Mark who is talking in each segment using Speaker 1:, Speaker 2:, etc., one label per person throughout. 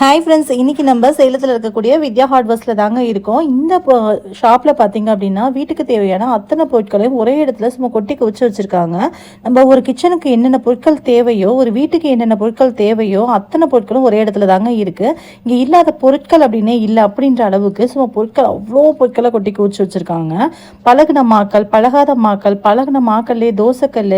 Speaker 1: Hi friends இன்றைக்கி நம்ம சேலத்தில் இருக்கக்கூடிய வித்யா ஹார்ட்வேர்ஸில் தாங்க இருக்கோம். இந்த ஷாப்பில் பார்த்தீங்க அப்படின்னா வீட்டுக்கு தேவையான அத்தனை பொருட்களையும் ஒரே இடத்துல சும்மா கொட்டி குவிச்சு வச்சுருக்காங்க. நம்ம ஒரு கிச்சனுக்கு என்னென்ன பொருட்கள் தேவையோ ஒரு வீட்டுக்கு என்னென்ன பொருட்கள் தேவையோ அத்தனை பொருட்களும் ஒரே இடத்துல தாங்க இருக்குது இங்கே இல்லாத பொருட்கள் அப்படின்னே இல்லை அப்படின்ற அளவுக்கு சும்மா பொருட்கள் அவ்வளோ பொருட்களை கொட்டி குவிச்சு வச்சுருக்காங்க. பழகுன மாக்கள் பழகாத மாக்கள் பழகுன மாக்கல்லே தோசைக்கல்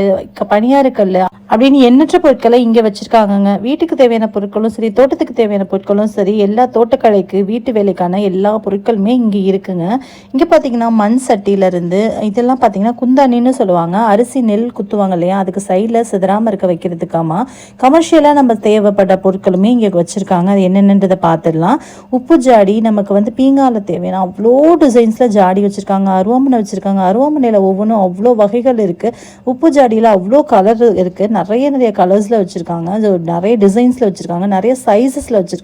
Speaker 1: பனியாறுக்கல் அப்படின்னு எண்ணற்ற பொருட்களை இங்கே வச்சுருக்காங்கங்க. வீட்டுக்கு தேவையான பொருட்களும் சரி தோட்டத்துக்கு தேவையான பொருட்களும் சரி எல்லா தோட்டக்கலைக்கு வீட்டு வேலைக்கான எல்லா பொருட்களுமே இங்கே இருக்குங்க. இங்கே பார்த்தீங்கன்னா மண் சட்டியிலேருந்து இதெல்லாம் பார்த்தீங்கன்னா குந்தானின்னு சொல்லுவாங்க. அரிசி நெல் குத்துவாங்க இல்லையா? அதுக்கு சைடில் சிதறாமல் இருக்க வைக்கிறதுக்காமா? கமர்ஷியலாக நம்ம தேவைப்பட்ட பொருட்களுமே இங்கே வச்சுருக்காங்க. அது என்னென்னன்றதை பார்த்துடலாம் உப்பு ஜாடி நமக்கு வந்து பீங்கால தேவையான அவ்வளோ டிசைன்ஸில் ஜாடி வச்சுருக்காங்க. அருவாமனை வச்சுருக்காங்க. அருவாமனையில் ஒவ்வொன்றும் அவ்வளோ வகைகள் இருக்குது உப்பு ஜாடியில் அவ்வளோ கலர் இருக்குது நிறைய நிறைய கலர்ஸில் வச்சுருக்காங்க. நிறைய டிசைன்ஸில் வச்சுருக்காங்க. நிறைய சைஸஸில் வச்சுருக்காங்க.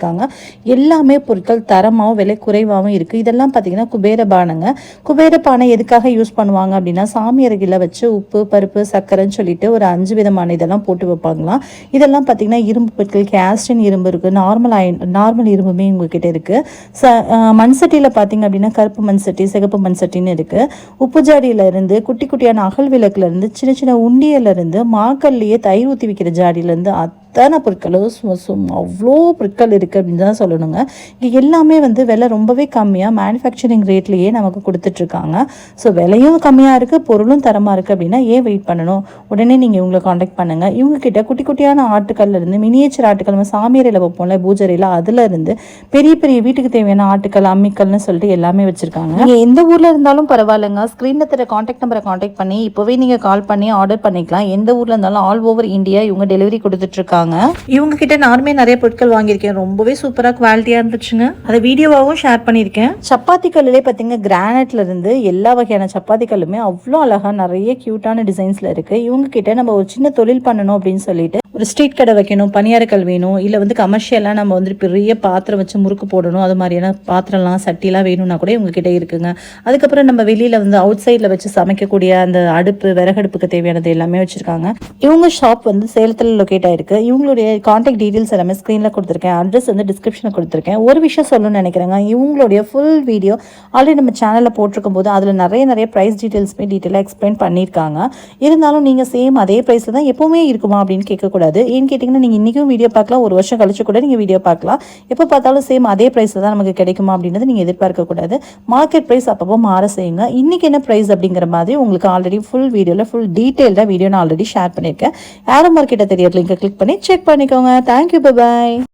Speaker 1: எல்லாமே பொருட்கள் தரமாகவும் விலை குறைவாகவும் இருக்குது இதெல்லாம் பார்த்தீங்கன்னா குபேர பானைங்க. குபேர பானை எதுக்காக யூஸ் பண்ணுவாங்க அப்படின்னா சாமி அருகில் வச்சு உப்பு பருப்பு சர்க்கரைன்னு சொல்லிட்டு ஒரு அஞ்சு விதமான இதெல்லாம் போட்டு வைப்பாங்களாம். இதெல்லாம் பார்த்தீங்கன்னா இரும்பு பொருட்கள் கேஸ்டின் இரும்பு இருக்குது நார்மல் அயன் நார்மல் இரும்புமே உங்ககிட்ட இருக்குது ச மண் சட்டியில் பார்த்தீங்க அப்படின்னா கருப்பு மண் சட்டி சிகப்பு மண் சட்டின்னு இருக்குது உப்பு ஜாடியில இருந்து குட்டி குட்டியான அகல் விளக்குலேருந்து சின்ன சின்ன உண்டியிலேருந்து மாக்கல்லையே தயிர் ஊற்றி வைக்கிற ஜாடியிலேருந்து அத்தனை பொருட்களும் சும்மா அவ்வளோ பொருட்கள் இருக்குது அப்படின்னு தான் சொல்லணுங்க. இங்கே எல்லாமே வந்து விலை ரொம்பவே கம்மியாக மேனுஃபேக்சரிங் ரேட்லேயே நமக்கு கொடுத்துட்ருக்காங்க ஸோ விலையும் கம்மியாக இருக்குது பொருளும் தரமாக இருக்குது அப்படின்னா ஏன் வெயிட் பண்ணணும்? உடனே நீங்கள் இவங்களை காண்டாக்ட் பண்ணுங்கள் இவங்க கிட்ட குட்டி குட்டியான ஆட்டுக்கல்ல இருந்து மினியேச்சர் ஆட்டுக்கல் நம்ம சாமியறையில் வைப்போம்ல பூஜரையில் அதில் இருந்து பெரிய பெரிய வீட்டுக்கு தேவையான ஆட்டுக்கல் அம்மிக்கல்னு சொல்லிட்டு எல்லாமே வச்சுருக்காங்க. நீங்கள் எந்த ஊரில் இருந்தாலும் பரவாயில்லைங்க. ஸ்க்ரீனில் தர காண்டாக்ட் நம்பரை காண்டாக்ட் பண்ணி இப்போவே நீங்கள் கால் பண்ணி ஆர்டர் பண்ணிக்கலாம். எந்த ஊரில் இருந்தாலும் ஆல் ஓவர் இந்தியா இவங்க டெலிவரி கொடுத்துட்ருக்காங்க இவங்க கிட்ட நானுமே நிறைய பொருட்கள் வாங்கியிருக்கேன். ரொம்பவே சூப்பராக குவாலிட்டியாக இருந்துச்சுங்க. அதை வீடியோவாகவும் ஷேர் பண்ணியிருக்கேன். சப்பாத்தி கல்லுலே பார்த்தீங்கன்னா கிரானைட்ல இருந்து எல்லா வகையான சப்பாத்தி கல்லுமே அவ்வளோ அழகாக நிறைய க்யூட்டான டிசைன்ஸில் இருக்குது இவங்க கிட்ட நம்ம ஒரு சின்ன தொழில் பண்ணணும் அப்படின்னு சொல்லிட்டு ஒரு ஸ்ட்ரீட் கடை வைக்கணும் பணியாரக்கல் வேணும் இல்லை வந்து கமர்ஷியலாக நம்ம வந்து பெரிய பாத்திரம் வச்சு முறுக்கு போடணும் அது மாதிரியான பாத்திரம்லாம் சட்டிலாம் வேணும்னா கூட இவங்ககிட்ட இருக்குங்க. அதுக்கப்புறம் நம்ம வெளியில் வந்து அவுட் சைடில் வச்சு சமைக்கக்கூடிய அந்த அடுப்பு விறகடுப்புக்கு தேவையானது எல்லாமே வச்சுருக்காங்க. இவங்க ஷாப் வந்து சேலத்தில் லொக்கேட் ஆயிருக்கு. இவங்களுடைய காண்டாக்ட் டீட்டெயில்ஸ் எல்லாமே ஸ்க்ரீனில் கொடுத்துருக்கேன். அட்ரஸ் வந்து டிஸ்கிரிப்ஷனில் கொடுத்துருக்கேன். ஒரு விஷயம் சொல்லணும்னு நினைக்கிறேங்க இவங்களுடைய ஃபுல் வீடியோ ஆல்ரெடி நம்ம சேனலில் போட்டிருக்கும் போது அதில் நிறைய நிறைய ப்ரைஸ் டீட்டெயில்ஸுமே டீட்டெயிலாக எக்ஸ்பிளைன் பண்ணியிருக்காங்க. இருந்தாலும் நீங்கள் சேம் அதே ப்ரைஸில் தான் எப்போவுமே இருக்குமா அப்படின்னு கேட்கக்கூடாது. ஏன்னு கேட்டிங்கன்னா நீங்கள் இன்றைக்கும் வீடியோ பார்க்கலாம். ஒரு வருஷம் கழிச்சு கூட நீங்கள் வீடியோ பார்க்கலாம். எப்போ பார்த்தாலும் சேம் அதே ப்ரைஸில் தான் நமக்கு கிடைக்குமா அப்படின்றது நீங்கள் எதிர்பார்க்கக்கூடாது மார்க்கெட் ப்ரைஸ் அப்பப்போ மாற செய்யுங்க. இன்றைக்கி என்ன ப்ரைஸ் அப்படிங்கிற மாதிரி உங்களுக்கு ஆல்ரெடி ஃபுல் வீடியோவில் ஃபுல் டீட்டெயில்டாக வீடியோ நான் ஆல்ரெடி ஷேர் பண்ணியிருக்கேன். ஏரோ மார்க்கெட்டை தெரியற லிங்கை கிளிக் பண்ணி செக் பண்ணிக்கோங்க. Thank you bye